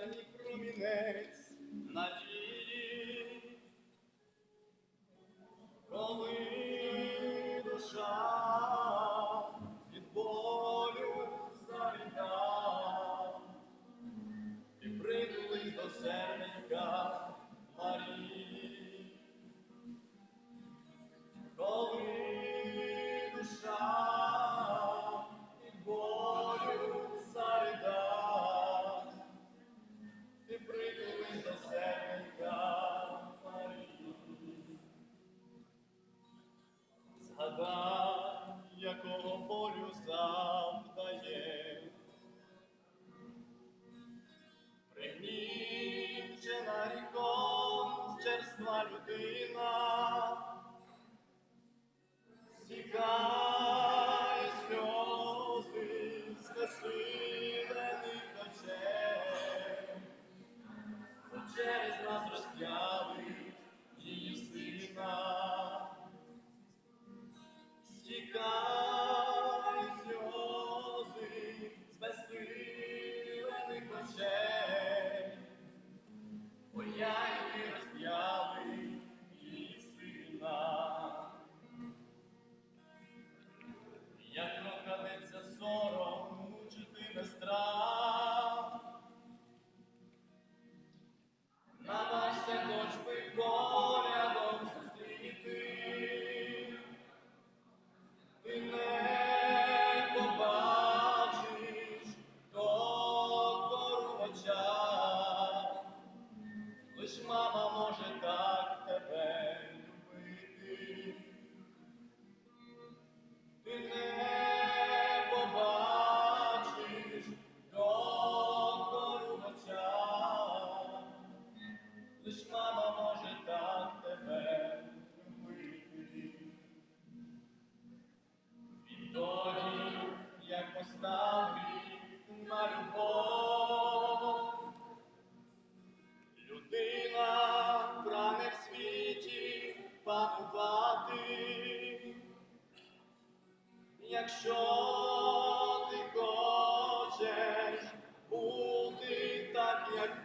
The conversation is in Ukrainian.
останній промінець надії. Коли душа від болю заріда, і притулись до серденька якого болю завдає. Пригнічена ріком черства людина, лиш мама може так тебе любити. Відтоді, як постав на любов, людина прагне в світі панувати. Якщо ти хочеш бути так, як